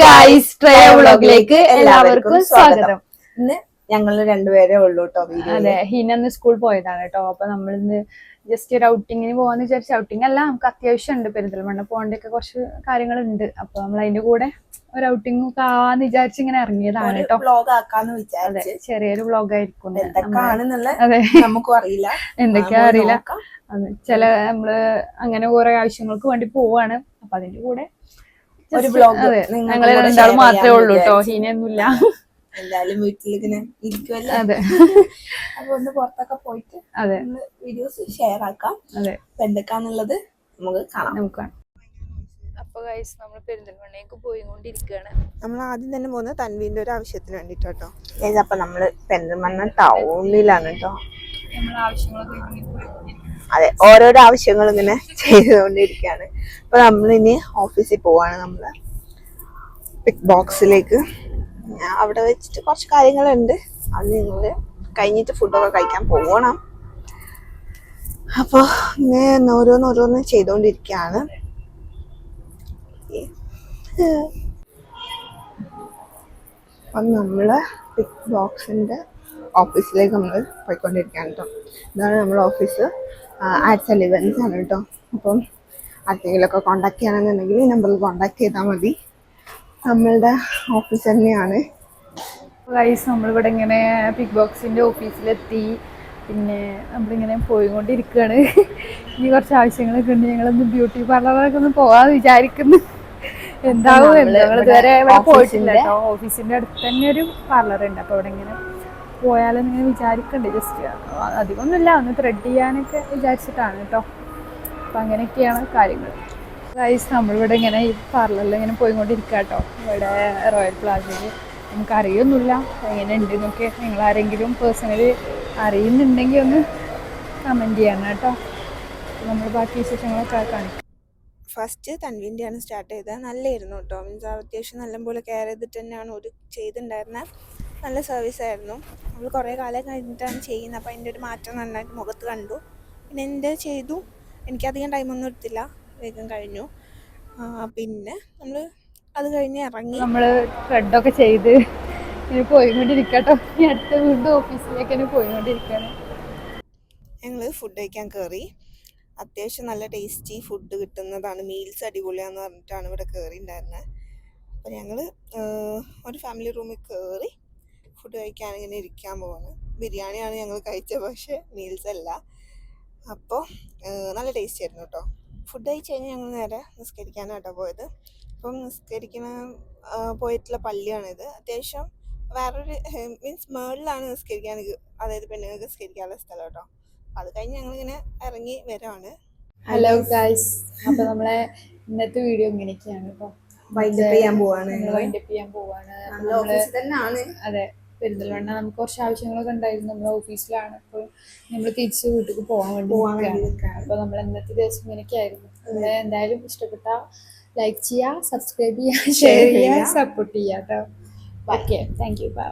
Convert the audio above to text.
Guys tray വ്ളോഗിലേക്ക് എല്ലാവർക്കും സ്വാഗതം. ഇന്ന് ഞങ്ങൾ രണ്ടുപേരെ ഉള്ളൂ കേട്ടോ അതെ ഹിനന്ന് സ്കൂൾ പോയതാണ് കേട്ടോ അപ്പൊ നമ്മളിന്ന് ജസ്റ്റ് ഒരു ഔട്ടിങ്ങിന് പോവാന്ന് വിചാരിച്ച ഔട്ടിംഗ് അല്ല നമുക്ക് അത്യാവശ്യം ഉണ്ട് പെരിന്തൽമണ്ണ പോകേണ്ടൊക്കെ കുറച്ച് കാര്യങ്ങളുണ്ട്. അപ്പൊ നമ്മൾ അതിന്റെ കൂടെ ഒരു ഔട്ടിംഗ് ഒക്കെ ആവാന്ന് വിചാരിച്ച് ഇങ്ങനെ ഇറങ്ങിയതാണ് കേട്ടോ ബ്ലോഗ് ആക്കാന്ന് അതെ ചെറിയൊരു ബ്ലോഗ് ആയിരിക്കും അതെ. നമുക്കും അറിയില്ല. എന്തൊക്കെയാ അറിയില്ല. ചില നമ്മൾ അങ്ങനെ കുറെ ആവശ്യങ്ങൾക്ക് വേണ്ടി പോവാണ്. അപ്പൊ അതിന്റെ കൂടെ ഒരു ബ്ലോഗ് കൂടെ രണ്ടാളും മാത്രമേ ഉള്ളൂ കേട്ടോ ഇനിയൊന്നുമില്ല ഹീനൊന്നുമില്ല എന്തായാലും വീട്ടിലിങ്ങനെ ഇരിക്കുമല്ലോ അതെ. അപ്പൊ ഒന്ന് പുറത്തൊക്കെ പോയിട്ട് അതെ. വീഡിയോസ് ഷെയർ ആക്കാം. അതെ. അപ്പൊ എന്തൊക്കെയാന്നുള്ളത് നമുക്ക് കാണാം. നമുക്ക് അപ്പൊ ഗൈസ് നമ്മൾ പെരിന്തൽമണ്ണയ്ക്ക് പോയിക്കൊണ്ടിരിക്കുകയാണ് നമ്മൾ ആദ്യം തന്നെ പോകുന്നത് തൻവീന്റെ ഒരു ആവശ്യത്തിന് വേണ്ടിട്ടോ കേട്ടോ അപ്പൊ നമ്മൾ പെരിന്തൽമണ്ണ ടൗണിലാണ് കേട്ടോ നമ്മൾ ആവശ്യങ്ങളൊക്കെ. അതെ ഓരോരോ ആവശ്യങ്ങൾ ഇങ്ങനെ ചെയ്തുകൊണ്ടിരിക്കുകയാണ്. അപ്പൊ നമ്മളിനി ഓഫീസിൽ പോവാണ് നമ്മൾ. പിക് ബോക്സിലേക്ക് അവിടെ വെച്ചിട്ട് കുറച്ച് കാര്യങ്ങളുണ്ട്. അത് നിങ്ങൾ കഴിഞ്ഞിട്ട് ഫുഡൊക്കെ കഴിക്കാൻ പോകണം അപ്പോൾ ഇങ്ങനെ ഓരോന്ന് ഓരോന്ന് ചെയ്തുകൊണ്ടിരിക്കുകയാണ്. അപ്പം നമ്മൾ പിക് ബോക്സിന്റെ ഓഫീസിലേക്ക് നമ്മൾ പോയിക്കൊണ്ടിരിക്കുകയാണ് കേട്ടോ ഇതാണ് നമ്മുടെ ഓഫീസ് ആർട്സ് ആൻഡ് ഇവൻസ് ആണ് കേട്ടോ അപ്പം ആർക്കെങ്കിലുമൊക്കെ കോണ്ടാക്ട് ചെയ്യണമെന്നുണ്ടെങ്കിൽ ഈ നമ്പറിൽ കോണ്ടാക്ട് ചെയ്താൽ മതി. നമ്മളുടെ ഓഫീസ് തന്നെയാണ്. ഗൈസ് നമ്മളിവിടെ ഇങ്ങനെ പിക് ബോക്സിന്റെ ഓഫീസിലെത്തി പിന്നെ നമ്മളിങ്ങനെ പോയിക്കൊണ്ടിരിക്കുകയാണ്. ഇനി കുറച്ച് ആവശ്യങ്ങളൊക്കെ ഉണ്ട്. ഞങ്ങളൊന്ന് ബ്യൂട്ടി പാർലറൊക്കെ ഒന്ന് പോകാമെന്ന് വിചാരിക്കുന്നു. എന്താവും? ഞങ്ങൾ ഇതുവരെ ഇവിടെ പോയിട്ടില്ല കേട്ടോ ഓഫീസിന്റെ അടുത്ത് തന്നെ ഒരു പാർലർ ഉണ്ട്. അപ്പോൾ ഇവിടെ ഇങ്ങനെ പോയാലും ഇങ്ങനെ വിചാരിക്കണ്ടേ ജസ്റ്റ് അധികമൊന്നുമില്ല ഒന്ന് ത്രെഡ് ചെയ്യാനൊക്കെ വിചാരിച്ചിട്ടാണ് കേട്ടോ അപ്പം അങ്ങനെയൊക്കെയാണ് കാര്യങ്ങൾ ഗൈസ് നമ്മളിവിടെ ഇങ്ങനെ ഈ പാർലറിൽ ഇങ്ങനെ പോയിക്കൊണ്ടിരിക്കുക കേട്ടോ ഇവിടെ റോയൽ പ്ലാസയിൽ നമുക്ക് അറിയൊന്നുമില്ല എങ്ങനെ ഉണ്ട് എന്നൊക്കെ നിങ്ങൾ ആരെങ്കിലും പേഴ്സണലി അറിയുന്നുണ്ടെങ്കിൽ ഒന്ന് കമന്റ് ചെയ്യണം കേട്ടോ നമ്മൾ ബാക്കി വിശേഷങ്ങളൊക്കെ കാണിക്കും. ഫസ്റ്റ് തൻവിന്റെയാണ് സ്റ്റാർട്ട് ചെയ്തത്. നല്ലായിരുന്നു കേട്ടോ മീൻസ് അത്യാവശ്യം നല്ലപോലെ കെയർ ചെയ്തിട്ട് തന്നെയാണ് ഒരു ചെയ്തിട്ടുണ്ടായിരുന്നത് നല്ല സർവീസ് ആയിരുന്നു. നമ്മൾ കുറേ കാലം കഴിഞ്ഞിട്ടാണ് ചെയ്യുന്നത്. അപ്പോൾ അതിന്റെ ഒരു മാറ്റം നന്നായിട്ട് മുഖത്ത് കണ്ടു. പിന്നെ എന്റെ ചെയ്തു? എനിക്കധികം ടൈമൊന്നും എടുത്തില്ല. വേഗം കഴിഞ്ഞു. പിന്നെ നമ്മൾ അത് കഴിഞ്ഞ് ഇറങ്ങി. നമ്മൾ ത്രെഡൊക്കെ ചെയ്ത് ഇനി പോയിക്കൊണ്ടിരിക്കട്ടോ. ഇനി അടുത്ത വീണ്ടും ഓഫീസിലേക്ക് തന്നെ പോയിക്കൊണ്ടിരിക്കുകയാണ് ഞങ്ങൾ ഫുഡ് കഴിക്കാൻ കയറി അത്യാവശ്യം നല്ല ടേസ്റ്റി ഫുഡ് കിട്ടുന്നതാണ്. മീൽസ് അടിപൊളിയാന്ന് പറഞ്ഞിട്ടാണ് ഇവിടെ കയറി ഉണ്ടായിരുന്നത് അപ്പോൾ ഞങ്ങൾ ഒരു ഫാമിലി റൂമിൽ കയറി ഫുഡ് കഴിക്കാൻ ഇങ്ങനെ ഇരിക്കാൻ പോകുന്നത് ബിരിയാണിയാണ് ഞങ്ങൾ കഴിച്ചത് പക്ഷേ മീൽസ് അല്ല. അപ്പോൾ നല്ല ടേസ്റ്റ് ആയിരുന്നു കേട്ടോ. ഫുഡ് കഴിച്ച് കഴിഞ്ഞ് ഞങ്ങൾ നേരെ നിസ്കരിക്കാനാട്ടോ പോയത്. അപ്പം നിസ്കരിക്കുന്ന പോയിട്ടുള്ള പള്ളിയാണിത്. അത്യാവശ്യം വേറൊരു മീൻസ് മേളിലാണ് നിസ്കരിക്കാൻ അതായത് പെണ്ണുങ്ങൾക്ക് നിസ്കരിക്കാനുള്ള സ്ഥലം കേട്ടോ. അപ്പം അത് കഴിഞ്ഞ് ഞങ്ങളിങ്ങനെ ഇറങ്ങി വരാണ്. ഹലോ ഗായ്സ് അപ്പൊ നമ്മളെ ഇന്നത്തെ വീഡിയോ ഇങ്ങനെയൊക്കെയാണ് കേട്ടോ. വൈൻഡപ്പ് ചെയ്യാൻ പോവാണ്. വൈൻഡപ്പ് ചെയ്യാൻ പോവാണ്. നമ്മൾ ഓഫീസിൽ തന്നെയാണ്. അതെ. പെരിന്തൽമണ്ണ നമുക്ക് കുറച്ച് ആവശ്യങ്ങളൊക്കെ ഉണ്ടായിരുന്നു. നമ്മുടെ ഓഫീസിലാണ് അപ്പോൾ നമ്മൾ തിരിച്ച് വീട്ടിൽ പോകാൻ വേണ്ടി. അപ്പോൾ നമ്മൾ ഇന്നത്തെ ദിവസം ഇങ്ങനെയൊക്കെ ആയിരുന്നു നമ്മളെ എന്തായാലും ഇഷ്ടപ്പെട്ട ലൈക്ക് ചെയ്യുക സബ്സ്ക്രൈബ് ചെയ്യുക ഷെയർ ചെയ്യുക സപ്പോർട്ട് ചെയ്യുക കേട്ടോ ഓക്കെ താങ്ക് യു ബൈ